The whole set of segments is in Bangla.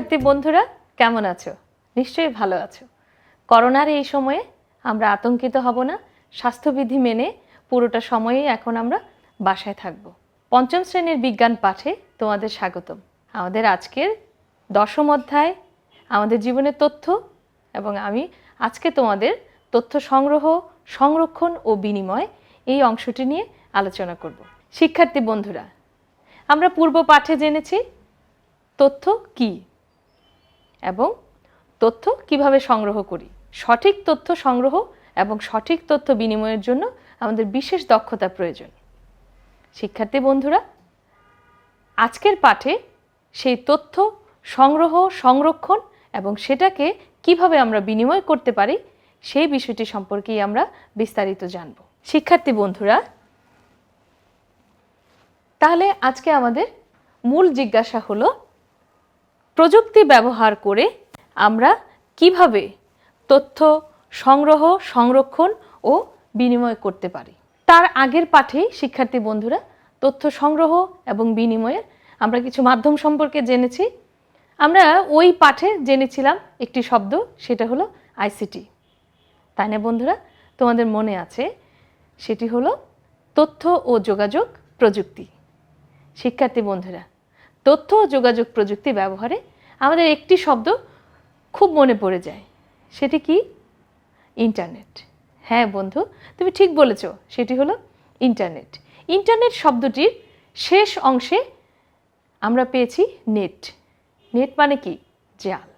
শিক্ষার্থী বন্ধুরা, কেমন আছো? নিশ্চয়ই ভালো আছো। করোনার এই সময়ে আমরা আতঙ্কিত হব না। স্বাস্থ্যবিধি মেনে পুরোটা সময়েই এখন আমরা বাসায় থাকব। পঞ্চম শ্রেণির বিজ্ঞান পাঠে তোমাদের স্বাগতম। আমাদের আজকের দশম অধ্যায়, আমাদের জীবনের তথ্য এবং আমি আজকে তোমাদের তথ্য সংগ্রহ, সংরক্ষণ ও বিনিময় এই অংশটি নিয়ে আলোচনা করব। শিক্ষার্থী বন্ধুরা, আমরা পূর্ব পাঠে জেনেছি তথ্য কি? এবং তথ্য কীভাবে সংগ্রহ করি? সঠিক তথ্য সংগ্রহ এবং সঠিক তথ্য বিনিময়ের জন্য আমাদের বিশেষ দক্ষতা প্রয়োজন। শিক্ষার্থী বন্ধুরা, আজকের পাঠে সেই তথ্য সংগ্রহ, সংরক্ষণ এবং সেটাকে কীভাবে আমরা বিনিময় করতে পারি, সেই বিষয়টি সম্পর্কেই আমরা বিস্তারিত জানব। শিক্ষার্থী বন্ধুরা, তাহলে আজকে আমাদের মূল জিজ্ঞাসা হলো প্রযুক্তি ব্যবহার করে আমরা কীভাবে তথ্য সংগ্রহ, সংরক্ষণ ও বিনিময় করতে পারি। তার আগের পাঠেই, শিক্ষার্থী বন্ধুরা, তথ্য সংগ্রহ এবং বিনিময়ের আমরা কিছু মাধ্যম সম্পর্কে জেনেছি। আমরা ওই পাঠে জেনেছিলাম একটি শব্দ, সেটা হলো আইসিটি। তাই না বন্ধুরা? তোমাদের মনে আছে, সেটি হলো তথ্য ও যোগাযোগ প্রযুক্তি। শিক্ষার্থী বন্ধুরা তথ্য ও যোগাযোগ প্রযুক্তি ব্যবহারে আমাদের একটি শব্দ খুব মনে পড়ে যায়। সেটি কি? ইন্টারনেট। হ্যাঁ বন্ধু, তুমি ঠিক বলেছ, সেটি হলো ইন্টারনেট। ইন্টারনেট শব্দটির শেষ অংশে আমরা পেয়েছি নেট। নেট মানে কি? জাল।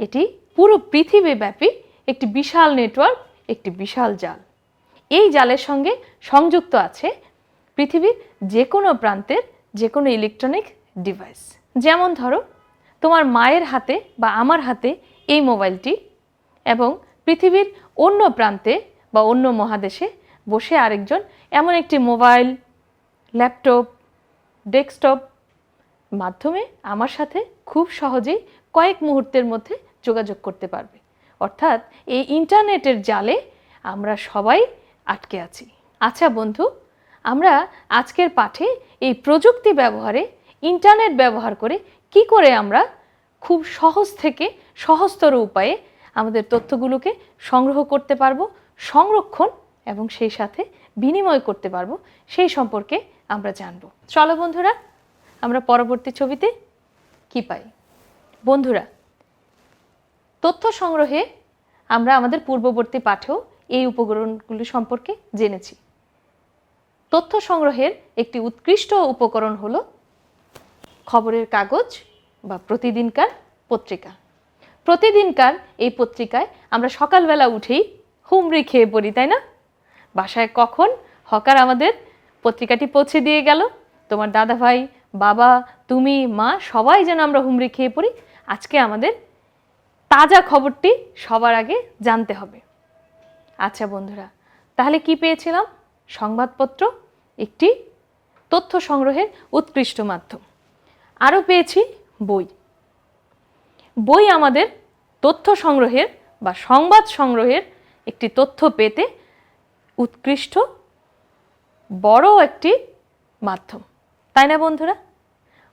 এটি পুরো পৃথিবীব্যাপী একটি বিশাল নেটওয়ার্ক, একটি বিশাল জাল। এই জালের সঙ্গে সংযুক্ত আছে পৃথিবীর যে কোনো প্রান্তের যে কোনো ইলেকট্রনিক ডিভাইস যেমন ধরো, তোমার মায়ের হাতে বা আমার হাতে এই মোবাইলটি এবং পৃথিবীর অন্য প্রান্তে বা অন্য মহাদেশে বসে আরেকজন এমন একটি মোবাইল, ল্যাপটপ, ডেস্কটপ মাধ্যমে আমার সাথে খুব সহজেই কয়েক মুহূর্তের মধ্যে যোগাযোগ করতে পারবে। অর্থাৎ এই ইন্টারনেটের জালে আমরা সবাই আটকে আছি। আচ্ছা বন্ধু, আমরা আজকের পাঠে এই প্রযুক্তি ব্যবহারে ইন্টারনেট ব্যবহার করে কি করে আমরা খুব সহজ থেকে সহজতর উপায়ে আমাদের তথ্যগুলোকে সংগ্রহ করতে পারব, সংরক্ষণ এবং সেই সাথে বিনিময় করতে পারব, সেই সম্পর্কে আমরা জানব। চলো বন্ধুরা, আমরা পরবর্তী ছবিতে কি পাই? বন্ধুরা, তথ্য সংগ্রহে আমরা আমাদের পূর্ববর্তী পাঠেও এই উপকরণগুলি সম্পর্কে জেনেছি। তথ্য সংগ্রহের একটি উৎকৃষ্ট উপকরণ হলো খবরের কাগজ বা প্রতিদিনকার পত্রিকা। প্রতিদিনকার এই পত্রিকায় আমরা সকালবেলা উঠেই হুমড়ি খেয়ে পড়ি, তাই না? বাসায় কখন হকার আমাদের পত্রিকাটি পৌঁছে দিয়ে গেল? তোমার দাদা ভাই বাবা, তুমি, মা সবাই যেন আমরা হুমড়ি খেয়ে পড়ি। আজকে আমাদের তাজা খবরটি সবার আগে জানতে হবে। আচ্ছা বন্ধুরা, তাহলে কি পেয়েছিলাম? সংবাদপত্র, একটি তথ্য সংগ্রহের উৎকৃষ্ট মাধ্যম। আরও পেয়েছি বই। বই আমাদের তথ্য সংগ্রহের বা সংবাদ সংগ্রহের একটি তথ্য পেতে উৎকৃষ্ট বড় একটি মাধ্যম। তাই না বন্ধুরা?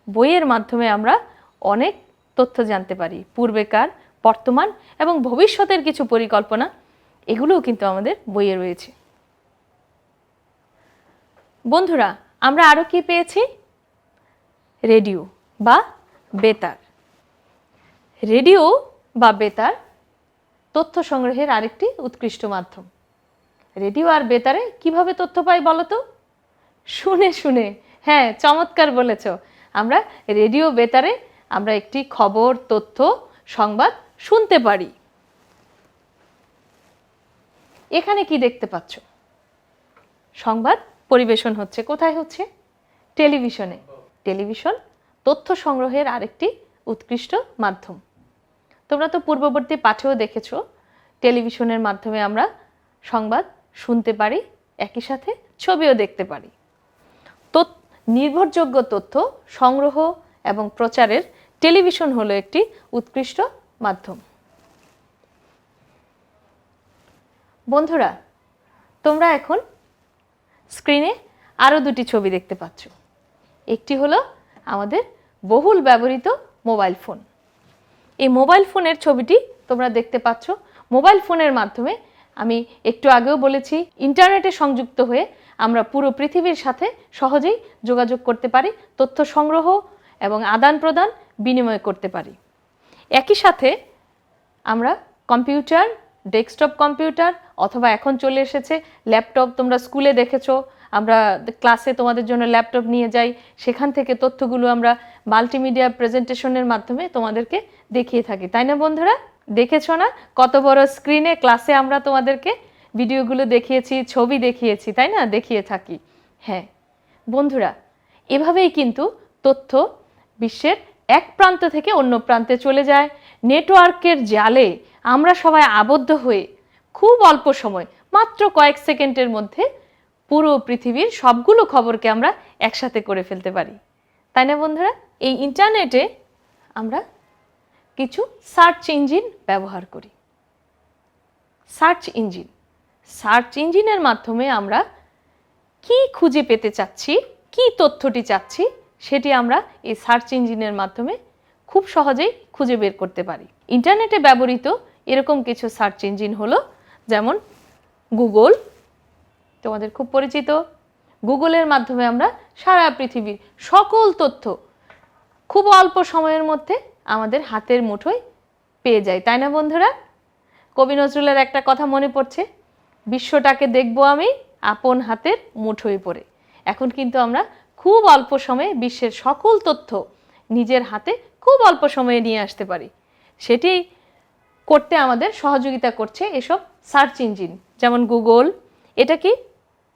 বইয়ের মাধ্যমে আমরা অনেক তথ্য জানতে পারি, পূর্বেকার, বর্তমান এবং ভবিষ্যতের কিছু পরিকল্পনা। এগুলোও কিন্তু আমাদের বইয়ে রয়েছে। বন্ধুরা, আমরা আরও কি পেয়েছি? রেডিও। বা বেতার। রেডিও বা বেতার তথ্য সংগ্রহের আরেকটি উৎকৃষ্ট মাধ্যম। রেডিও আর বেতারে কীভাবে তথ্য পাই বলো তো? শুনে শুনে। হ্যাঁ চমৎকার বলেছ। আমরা রেডিও, বেতারে আমরা একটি খবর, তথ্য, সংবাদ শুনতে পারি। এখানে কি দেখতে পাচ্ছ? সংবাদ পরিবেশন হচ্ছে। কোথায় হচ্ছে? টেলিভিশনে। টেলিভিশন তথ্য সংগ্রহের আরেকটি উৎকৃষ্ট মাধ্যম। তোমরা তো পূর্ববর্তী পাঠেও দেখেছ, টেলিভিশনের মাধ্যমে আমরা সংবাদ শুনতে পারি, একই সাথে ছবিও দেখতে পারি। নির্ভরযোগ্য তথ্য সংগ্রহ এবং প্রচারের টেলিভিশন হলো একটি উৎকৃষ্ট মাধ্যম। বন্ধুরা, তোমরা এখন স্ক্রিনে আরও দুটি ছবি দেখতে পাচ্ছ। একটি হলো আমাদের বহুল ব্যবহৃত মোবাইল ফোন। এই মোবাইল ফোনের ছবিটি তোমরা দেখতে পাচ্ছ। মোবাইল ফোনের মাধ্যমে আমি একটু আগেও বলেছি, ইন্টারনেটে সংযুক্ত হয়ে আমরা পুরো পৃথিবীর সাথে সহজেই যোগাযোগ করতে পারি, তথ্য সংগ্রহ এবং আদান প্রদান বিনিময় করতে পারি। একই সাথে আমরা কম্পিউটার, ডেস্কটপ কম্পিউটার অথবা এখন চলে এসেছে ল্যাপটপ, তোমরা স্কুলে দেখেছ আমরা ক্লাসে তোমাদের জন্য ল্যাপটপ নিয়ে যাই। সেখান থেকে তথ্যগুলো আমরা মাল্টিমিডিয়া প্রেজেন্টেশনের মাধ্যমে তোমাদেরকে দেখিয়ে থাকি। তাই না বন্ধুরা? দেখেছ না? কত বড় স্ক্রিনে ক্লাসে আমরা তোমাদেরকে ভিডিওগুলো দেখিয়েছি, ছবি দেখিয়েছি, তাই না? দেখিয়ে থাকি। হ্যাঁ বন্ধুরা, এভাবেই কিন্তু তথ্য বিশ্বের এক প্রান্ত থেকে অন্য প্রান্তে চলে যায়। নেটওয়ার্কের জালে আমরা সবাই আবদ্ধ হয়ে খুব অল্প সময়, মাত্র কয়েক সেকেন্ডের মধ্যে পুরো পৃথিবীর সবগুলো খবরকে আমরা একসাথে করে ফেলতে পারি। তাই না বন্ধুরা? এই ইন্টারনেটে আমরা কিছু সার্চ ইঞ্জিন ব্যবহার করি। Search engine. সার্চ ইঞ্জিনের মাধ্যমে আমরা কি খুঁজে পেতে চাচ্ছি, কি তথ্যটি চাচ্ছি, সেটি আমরা এই সার্চ ইঞ্জিনের মাধ্যমে খুব সহজেই খুঁজে বের করতে পারি। ইন্টারনেটে ব্যবহৃত এরকম কিছু সার্চ ইঞ্জিন হলো যেমন গুগল তোমাদের খুব পরিচিত। গুগলের মাধ্যমে আমরা সারা পৃথিবীর সকল তথ্য খুব অল্প সময়ের মধ্যে আমাদের হাতের মুঠোয় পেয়ে যাই, তাই না বন্ধুরা? কবি নজরুলের একটা কথা মনে পড়ছে, বিশ্বটাকে দেখব আমি আপন হাতের মুঠোয় পড়ে। এখন কিন্তু আমরা খুব অল্প সময়ে বিশ্বের সকল তথ্য নিজের হাতে খুব অল্প সময়ে নিয়ে আসতে পারি। সেটি করতে আমাদের সহযোগিতা করছে এসব সার্চ ইঞ্জিন, যেমন গুগল। এটা কি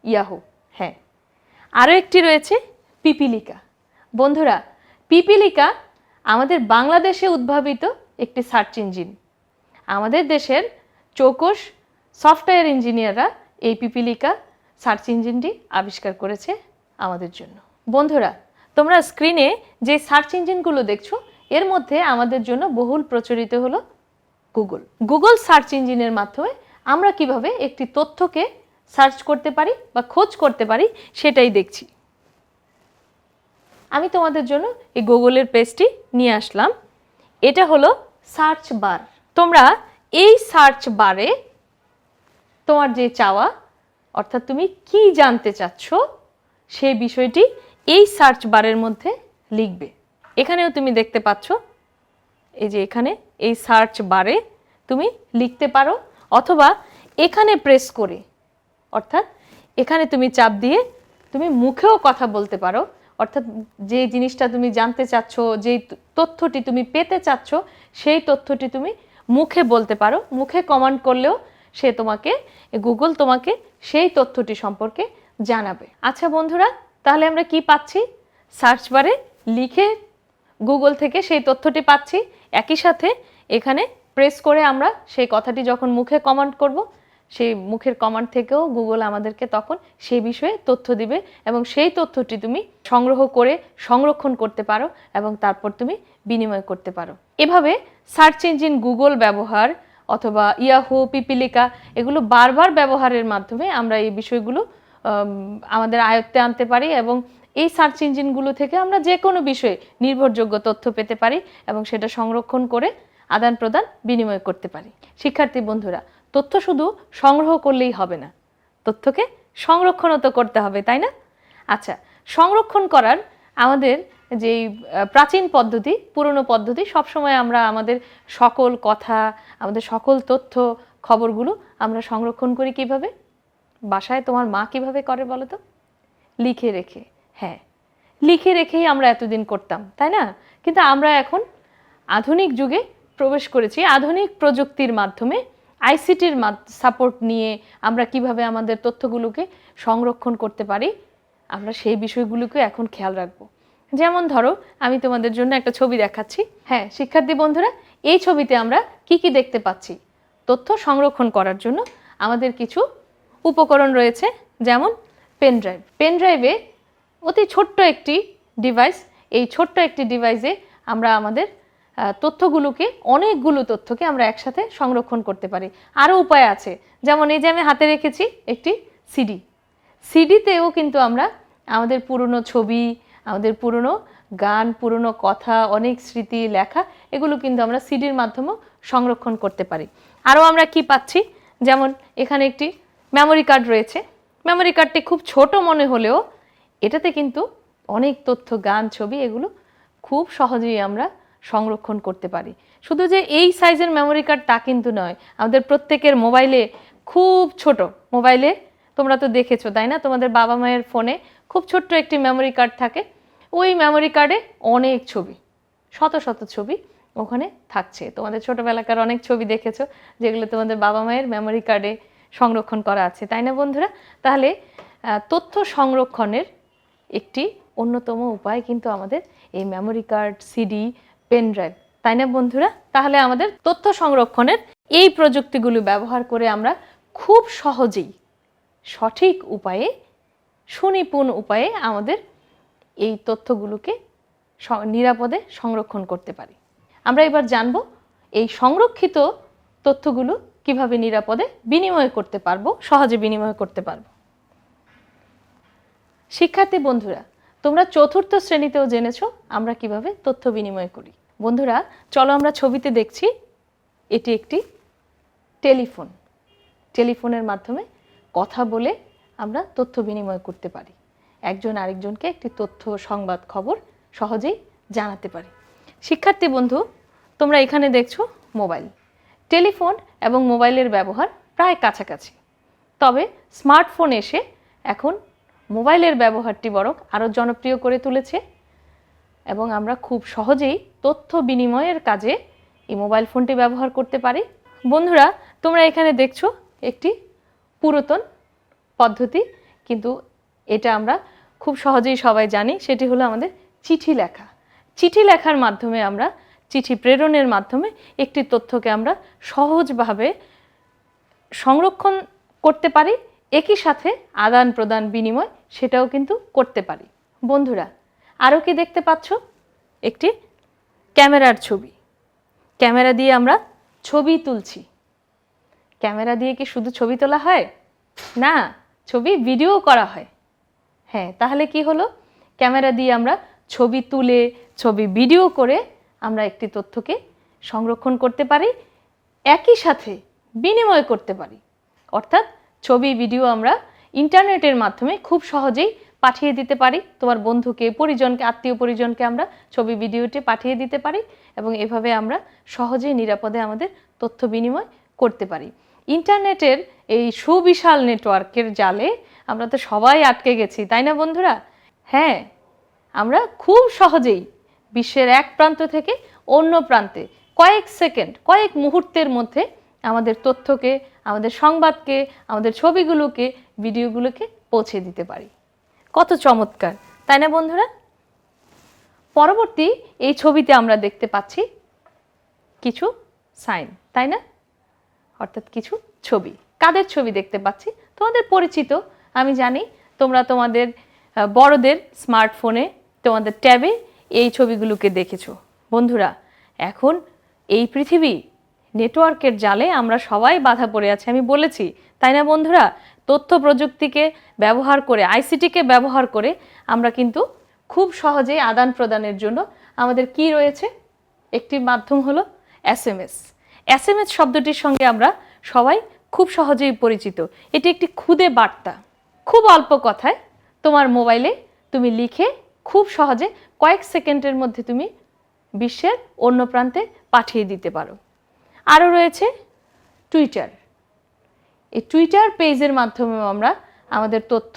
ইয়াহু হ্যাঁ। আরও একটি রয়েছে পিপিলিকা। বন্ধুরা, পিপিলিকা আমাদের বাংলাদেশে উদ্ভাবিত একটি সার্চ ইঞ্জিন। আমাদের দেশের চৌকস সফটওয়্যার ইঞ্জিনিয়াররা এই পিপিলিকা সার্চ ইঞ্জিনটি আবিষ্কার করেছে আমাদের জন্য। বন্ধুরা, তোমরা স্ক্রিনে যে সার্চ ইঞ্জিনগুলো দেখছ, এর মধ্যে আমাদের জন্য বহুল প্রচলিত হলো গুগল। গুগল সার্চ ইঞ্জিনের মাধ্যমে আমরা কীভাবে একটি তথ্যকে সার্চ করতে পারি বা খোঁজ করতে পারি, সেটাই দেখছি। আমি তোমাদের জন্য এই গুগলের পেজটি নিয়ে আসলাম। এটা হলো সার্চ বার। তোমরা এই সার্চ বারে তোমার যে চাওয়া, অর্থাৎ তুমি কি জানতে চাচ্ছ সেই বিষয়টি এই সার্চ বারের মধ্যে লিখবে। এখানেও তুমি দেখতে পাচ্ছ, এই যে এখানে এই সার্চ বারে তুমি লিখতে পারো, অথবা এখানে প্রেস করে অর্থাৎ এখানে তুমি চাপ দিয়ে তুমি মুখেও কথা বলতে পারো। অর্থাৎ যে জিনিসটা তুমি জানতে চাচ্ছ, যেই তথ্যটি তুমি পেতে চাচ্ছ, সেই তথ্যটি তুমি মুখে বলতে পারো। মুখে কমান্ড করলেও সে তোমাকে গুগল তোমাকে সেই তথ্যটি সম্পর্কে জানাবে। আচ্ছা বন্ধুরা, তাহলে আমরা কি পাচ্ছি? সার্চ বারে লিখে গুগল থেকে সেই তথ্যটি পাচ্ছি। একই সাথে এখানে প্রেস করে আমরা সেই কথাটি যখন মুখে কমান্ড করব সেই মুখের কমান্ড থেকেও গুগল আমাদেরকে তখন সেই বিষয়ে তথ্য দিবে এবং সেই তথ্যটি তুমি সংগ্রহ করে সংরক্ষণ করতে পারো এবং তারপর তুমি বিনিময় করতে পারো। এভাবে সার্চ ইঞ্জিন গুগল ব্যবহার অথবা ইয়াহু, পিপিলিকা এগুলো বারবার ব্যবহারের মাধ্যমে আমরা এই বিষয়গুলো আমাদের আয়ত্তে আনতে পারি এবং এই সার্চ ইঞ্জিনগুলো থেকে আমরা যে কোনো বিষয়ে নির্ভরযোগ্য তথ্য পেতে পারি এবং সেটা সংরক্ষণ করে আদান প্রদান বিনিময় করতে পারি। শিক্ষার্থী বন্ধুরা তথ্য শুধু সংগ্রহ করলেই হবে না। তথ্যকে সংরক্ষণও তো করতে হবে, তাই না? আচ্ছা সংরক্ষণ করার আমাদের যেই প্রাচীন পদ্ধতি, পুরনো পদ্ধতি, সবসময় আমরা আমাদের সকল কথা, আমাদের সকল তথ্য, খবরগুলো আমরা সংরক্ষণ করি কীভাবে? বাসায় তোমার মা কীভাবে করে বলো তো? লিখে রেখে হ্যাঁ। লিখে রেখেই আমরা এতদিন করতাম, তাই না? কিন্তু আমরা এখন আধুনিক যুগে প্রবেশ করেছি, আধুনিক প্রযুক্তির মাধ্যমে আইসিটির সাপোর্ট নিয়ে আমরা কীভাবে আমাদের তথ্যগুলোকে সংরক্ষণ করতে পারি, আমরা সেই বিষয়গুলোকে এখন খেয়াল রাখব। যেমন ধরো, আমি তোমাদের জন্য একটা ছবি দেখাচ্ছি। হ্যাঁ শিক্ষার্থী বন্ধুরা, এই ছবিতে আমরা কি কি দেখতে পাচ্ছি? তথ্য সংরক্ষণ করার জন্য আমাদের কিছু উপকরণ রয়েছে, যেমন পেন ড্রাইভ পেন ড্রাইভে অতি ছোট্ট একটি ডিভাইস এই ছোট্ট একটি ডিভাইসে আমরা আমাদের তথ্যগুলোকে, অনেকগুলো তথ্যকে আমরা একসাথে সংরক্ষণ করতে পারি। আরও উপায় আছে, যেমন এই যে আমি হাতে রেখেছি একটি সিডি সিডিতেও কিন্তু আমরা আমাদের পুরনো ছবি, আমাদের পুরনো গান, পুরনো কথা, অনেক স্মৃতি, লেখা, এগুলো কিন্তু আমরা সিডির মাধ্যমেও সংরক্ষণ করতে পারি। আরও আমরা কি পাচ্ছি? যেমন এখানে একটি মেমোরি কার্ড রয়েছে। মেমোরি কার্ডটি খুব ছোট মনে হলেও এটাতে কিন্তু অনেক তথ্য, গান, ছবি, এগুলো খুব সহজেই আমরা সংরক্ষণ করতে পারি। শুধু যে এই সাইজের মেমোরি কার্ড তা কিন্তু নয়, আমাদের প্রত্যেকের মোবাইলে খুব ছোট মোবাইলে তোমরা তো দেখেছ, তাই না? তোমাদের বাবা মায়ের ফোনে খুব ছোট্ট একটি মেমোরি কার্ড থাকে। ওই মেমোরি কার্ডে অনেক ছবি, শত শত ছবি ওখানে থাকছে। তোমাদের ছোটোবেলাকার অনেক ছবি দেখেছ, যেগুলো তোমাদের বাবা মায়ের মেমোরি কার্ডে সংরক্ষণ করা আছে, তাই না বন্ধুরা? তাহলে তথ্য সংরক্ষণের একটি অন্যতম উপায় কিন্তু আমাদের এই memory card CD pen drive. তাই না বন্ধুরা? তাহলে আমাদের তথ্য সংরক্ষণের এই প্রযুক্তিগুলো ব্যবহার করে আমরা খুব সহজেই, সঠিক উপায়ে, সুনিপুণ উপায়ে আমাদের এই তথ্যগুলোকে নিরাপদে সংরক্ষণ করতে পারি। আমরা এবার জানব এই সংরক্ষিত তথ্যগুলো কীভাবে নিরাপদে বিনিময় করতে পারব, সহজে বিনিময় করতে পারব। শিক্ষার্থী বন্ধুরা, তোমরা চতুর্থ শ্রেণীতেও জেনেছো আমরা কীভাবে তথ্য বিনিময় করি। বন্ধুরা, চলো আমরা ছবিতে দেখছি এটি একটি টেলিফোন। টেলিফোনের মাধ্যমে কথা বলে আমরা তথ্য বিনিময় করতে পারি। একজন আরেকজনকে একটি তথ্য সংবাদ খবর সহজেই জানাতে পারি। শিক্ষার্থী বন্ধু, তোমরা এখানে দেখছ মোবাইল। টেলিফোন এবং মোবাইলের ব্যবহার প্রায় কাছাকাছি। তবে স্মার্টফোন এসে এখন মোবাইলের ব্যবহারটি বরং আরও জনপ্রিয় করে তুলেছে এবং আমরা খুব সহজেই তথ্য বিনিময়ের কাজে এই মোবাইল ফোনটি ব্যবহার করতে পারি। বন্ধুরা, তোমরা এখানে দেখছ একটি পুরাতন পদ্ধতি, কিন্তু এটা আমরা খুব সহজেই সবাই জানি, সেটি হলো আমাদের চিঠি লেখা। চিঠি লেখার মাধ্যমে আমরা, চিঠি প্রেরণের মাধ্যমে একটি তথ্যকে আমরা সহজভাবে সংরক্ষণ করতে পারি, একই সাথে আদান প্রদান বিনিময় সেটাও কিন্তু করতে পারি। বন্ধুরা আরও কি দেখতে পাচ্ছ? একটি ক্যামেরার ছবি। ক্যামেরা দিয়ে আমরা ছবি তুলছি। ক্যামেরা দিয়ে কি শুধু ছবি তোলা হয়? না, ছবি ভিডিও করা হয়। হ্যাঁ তাহলে কি হলো? ক্যামেরা দিয়ে আমরা ছবি তুলে, ছবি ভিডিও করে আমরা একটি তথ্যকে সংরক্ষণ করতে পারি, একই সাথে বিনিময় করতে পারি। অর্থাৎ ছবি, ভিডিও আমরা ইন্টারনেটের মাধ্যমে খুব সহজেই পাঠিয়ে দিতে পারি। তোমার বন্ধুকে, পরিজনকে, আত্মীয় পরিজনকে আমরা ছবি, ভিডিওটি পাঠিয়ে দিতে পারি এবং এভাবে আমরা সহজেই, নিরাপদে আমাদের তথ্য বিনিময় করতে পারি। ইন্টারনেটের এই সুবিশাল নেটওয়ার্কের জালে আমরা তো সবাই আটকে গেছি, তাই না বন্ধুরা? হ্যাঁ আমরা খুব সহজেই বিশ্বের এক প্রান্ত থেকে অন্য প্রান্তে কয়েক সেকেন্ড, কয়েক মুহূর্তের মধ্যে আমাদের তথ্যকে, আমাদের সংবাদকে, আমাদের ছবিগুলোকে, ভিডিওগুলোকে পৌঁছে দিতে পারি। কত চমৎকার, তাই না বন্ধুরা? পরবর্তী এই ছবিতে আমরা দেখতে পাচ্ছি কিছু সাইন, তাই না? অর্থাৎ কিছু ছবি। কাদের ছবি দেখতে পাচ্ছি? তোমাদের পরিচিত, আমি জানি, তোমরা তোমাদের বড়দের স্মার্টফোনে তোমাদের ট্যাবে এই ছবিগুলোকে দেখেছ। বন্ধুরা, এখন এই পৃথিবী নেটওয়ার্কের জালে আমরা সবাই বাধা পড়ে আছি, আমি বলেছি। তাই না বন্ধুরা? তথ্য প্রযুক্তিকে ব্যবহার করে, আইসিটিকে ব্যবহার করে আমরা কিন্তু খুব সহজেই আদান প্রদানের জন্য আমাদের কি রয়েছে? একটি মাধ্যম হলো S M S S M S শব্দটির সঙ্গে আমরা সবাই খুব সহজেই পরিচিত। এটি একটি খুদে বার্তা। খুব অল্প কথায় তোমার মোবাইলে তুমি লিখে খুব সহজে কয়েক সেকেন্ডের মধ্যে তুমি বিশ্বের অন্য প্রান্তে পাঠিয়ে দিতে পারো। আরও রয়েছে টুইটার এই টুইটার পেজের মাধ্যমে আমরা আমাদের তথ্য,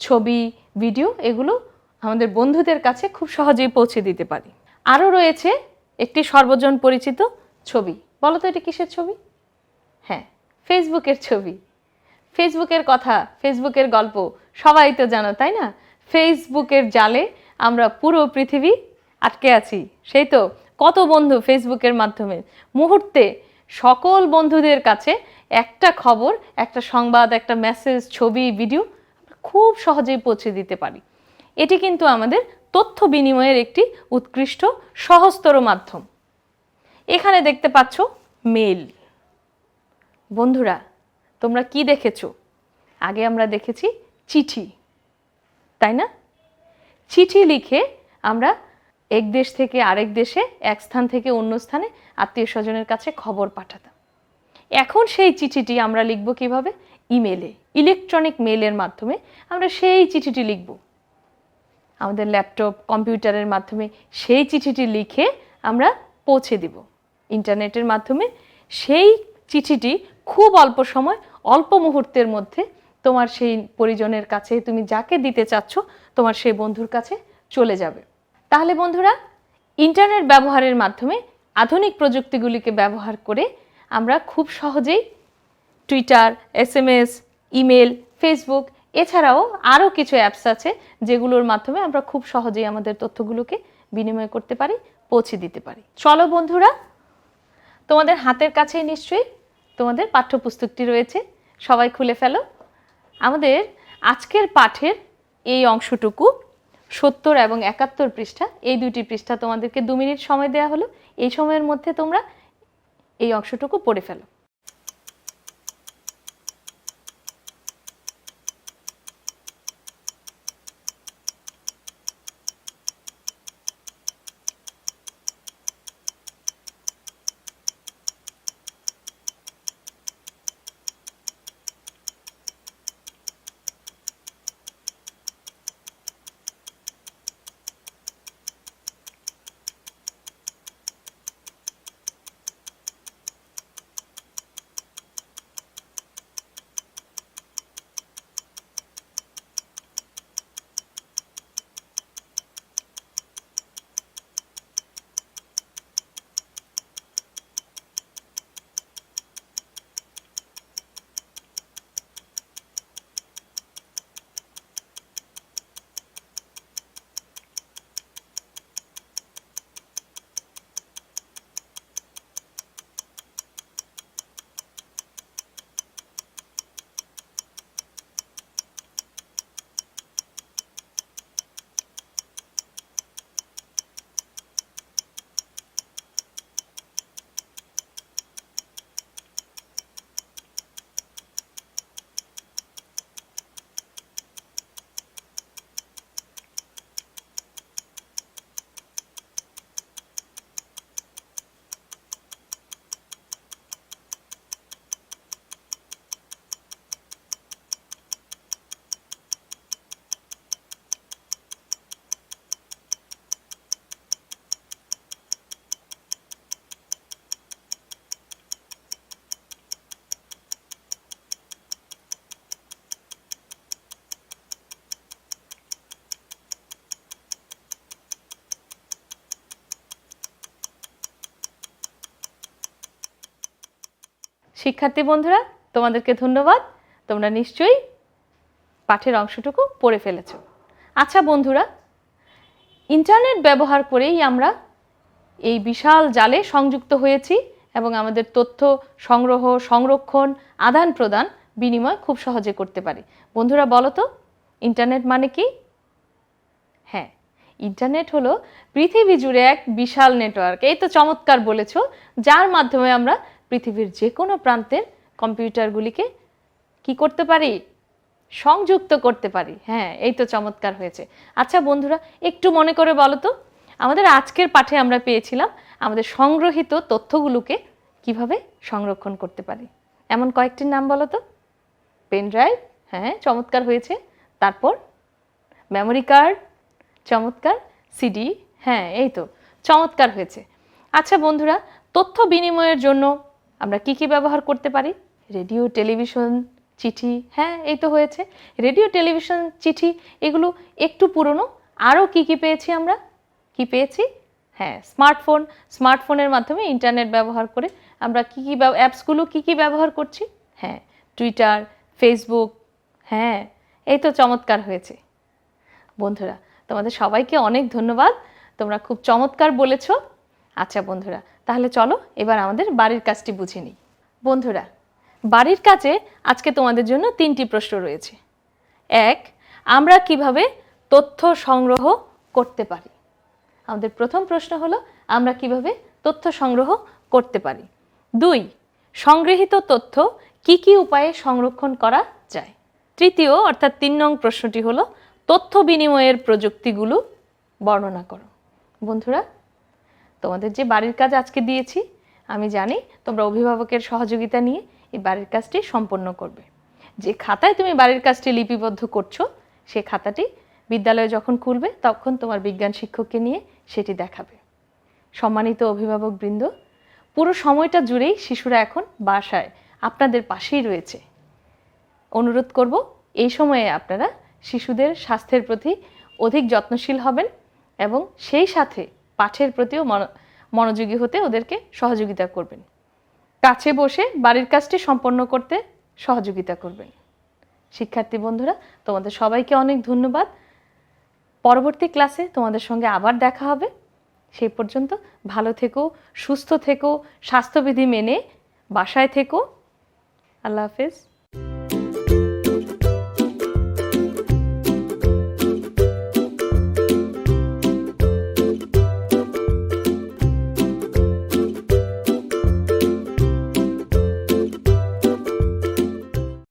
ছবি ভিডিও এগুলো আমাদের বন্ধুদের কাছে খুব সহজেই পৌঁছে দিতে পারি। আরও রয়েছে একটি সর্বজন পরিচিত ছবি। বলো তো এটা কিসের ছবি? হ্যাঁ ফেসবুকের ছবি। ফেসবুকের কথা ফেসবুকের গল্প, সবাই তো জানো, তাই না? ফেসবুকের জালে আমরা পুরো পৃথিবী আটকে আছি। সেই তো কত বন্ধু ফেসবুকের মাধ্যমে। মুহূর্তে সকল বন্ধুদের কাছে একটা খবর, একটা সংবাদ, একটা মেসেজ ছবি ভিডিও খুব সহজেই পৌঁছে দিতে পারি। এটি কিন্তু আমাদের তথ্য বিনিময়ের একটি উৎকৃষ্ট সহজতর মাধ্যম। এখানে দেখতে পাচ্ছ মেল বন্ধুরা, তোমরা কি দেখেছ? আগে আমরা দেখেছি চিঠি, তাই না? চিঠি লিখে আমরা এক দেশ থেকে আরেক দেশে, এক স্থান থেকে অন্য স্থানে আত্মীয় স্বজনের কাছে খবর পাঠাতাম। এখন সেই চিঠিটি আমরা লিখব কীভাবে? ইমেলে, ইলেকট্রনিক মেলের মাধ্যমে আমরা সেই চিঠিটি লিখব। আমাদের ল্যাপটপ, কম্পিউটারের মাধ্যমে সেই চিঠিটি লিখে আমরা পৌঁছে দিব। ইন্টারনেটের মাধ্যমে সেই চিঠিটি খুব অল্প সময়, অল্প মুহূর্তের মধ্যে তোমার সেই পরিজনের কাছে, তুমি যাকে দিতে চাচ্ছ, তোমার সেই বন্ধুর কাছে চলে যাবে। তাহলে বন্ধুরা ইন্টারনেট ব্যবহারের মাধ্যমে আধুনিক প্রযুক্তিগুলিকে ব্যবহার করে আমরা খুব সহজেই টুইটার এসএমএস ইমেল ফেসবুক এছাড়াও আরও কিছু অ্যাপস আছে যেগুলোর মাধ্যমে আমরা খুব সহজেই আমাদের তথ্যগুলোকে বিনিময় করতে পারি, পৌঁছে দিতে পারি। চলো বন্ধুরা, তোমাদের হাতের কাছেই নিশ্চয়ই তোমাদের পাঠ্যপুস্তকটি রয়েছে, সবাই খুলে ফেলো। আমাদের আজকের পাঠের এই অংশটুকু সত্তর এবং একাত্তর পৃষ্ঠা, এই দুটি পৃষ্ঠা তোমাদেরকে দু মিনিট সময় দেওয়া হলো। এই সময়ের মধ্যে তোমরা এই অংশটুকু পড়ে ফেলো। শিক্ষার্থী বন্ধুরা, তোমাদেরকে ধন্যবাদ। তোমরা নিশ্চয়ই পাঠের অংশটুকু পড়ে ফেলেছ। আচ্ছা বন্ধুরা, ইন্টারনেট ব্যবহার করেই আমরা এই বিশাল জালে সংযুক্ত হয়েছি এবং আমাদের তথ্য সংগ্রহ, সংরক্ষণ, আদান প্রদান বিনিময় খুব সহজে করতে পারি। বন্ধুরা বলো তো, ইন্টারনেট মানে কি? হ্যাঁ ইন্টারনেট হলো পৃথিবী জুড়ে এক বিশাল নেটওয়ার্ক। এই তো চমৎকার বলেছ, যার মাধ্যমে আমরা পৃথিবীর যে কোনো প্রান্তের কম্পিউটারগুলিকে কি করতে পারি? সংযুক্ত করতে পারি। হ্যাঁ এই তো চমৎকার হয়েছে। আচ্ছা বন্ধুরা, একটু মনে করে বলো তো, আমাদের আজকের পাঠে আমরা পেয়েছিলাম আমাদের সংগ্রহিত তথ্যগুলোকে কীভাবে সংরক্ষণ করতে পারি। এমন কয়েকটির নাম বলো তো। পেন ড্রাইভ হ্যাঁ চমৎকার হয়েছে। তারপর মেমোরি কার্ড, চমৎকার। সিডি হ্যাঁ এই তো, চমৎকার হয়েছে। আচ্ছা বন্ধুরা, তথ্য বিনিময়ের জন্য আমরা কি কি ব্যবহার করতে পারি? রেডিও, টেলিভিশন, চিঠি হ্যাঁ এই তো হয়েছে। রেডিও, টেলিভিশন, চিঠি, এগুলো একটু পুরনো। আরও কি কি পেয়েছি আমরা? কি পেয়েছি? হ্যাঁ স্মার্টফোন। স্মার্টফোনের মাধ্যমে ইন্টারনেট ব্যবহার করে আমরা কী কী অ্যাপসগুলো কী কী ব্যবহার করছি? হ্যাঁ টুইটার, ফেসবুক হ্যাঁ এই তো চমৎকার হয়েছে। বন্ধুরা, তোমাদের সবাইকে অনেক ধন্যবাদ। তোমরা খুব চমৎকার বলেছ। আচ্ছা বন্ধুরা, তাহলে চলো এবার আমাদের বাড়ির কাজটি বুঝে নিই। বন্ধুরা, বাড়ির কাজে আজকে তোমাদের জন্য তিনটি প্রশ্ন রয়েছে। এক, আমরা কীভাবে তথ্য সংগ্রহ করতে পারি? আমাদের প্রথম প্রশ্ন হলো, আমরা কীভাবে তথ্য সংগ্রহ করতে পারি? দুই, সংগৃহীত তথ্য কি কি উপায়ে সংরক্ষণ করা যায়? তৃতীয়, অর্থাৎ তিন নং প্রশ্নটি হলো, তথ্য বিনিময়ের প্রযুক্তিগুলো বর্ণনা করো। বন্ধুরা তোমাদের যে বাড়ির কাজ আজকে দিয়েছি, আমি জানি তোমরা অভিভাবকের সহযোগিতা নিয়ে এই বাড়ির কাজটি সম্পন্ন করবে। যে খাতায় তুমি বাড়ির কাজটি লিপিবদ্ধ করছ, সে খাতাটি বিদ্যালয়ে যখন খুলবে, তখন তোমার বিজ্ঞান শিক্ষককে নিয়ে সেটি দেখাবে। সম্মানিত অভিভাবকবৃন্দ পুরো সময়টা জুড়েই শিশুরা এখন বাসায়, আপনাদের পাশেই রয়েছে। অনুরোধ করব, এই সময়ে আপনারা শিশুদের স্বাস্থ্যের প্রতি অধিক যত্নশীল হবেন এবং সেই সাথে পাঠের প্রতিও মনো- মনোযোগী হতে ওদেরকে সহযোগিতা করবেন। কাছে বসে বাড়ির কাজটি সম্পন্ন করতে সহযোগিতা করবেন। শিক্ষার্থী বন্ধুরা, তোমাদের সবাইকে অনেক ধন্যবাদ। পরবর্তী ক্লাসে তোমাদের সঙ্গে আবার দেখা হবে। সেই পর্যন্ত ভালো থেকো, সুস্থ থেকো, স্বাস্থ্যবিধি মেনে বাসায় থেকো। আল্লাহ হাফেজ।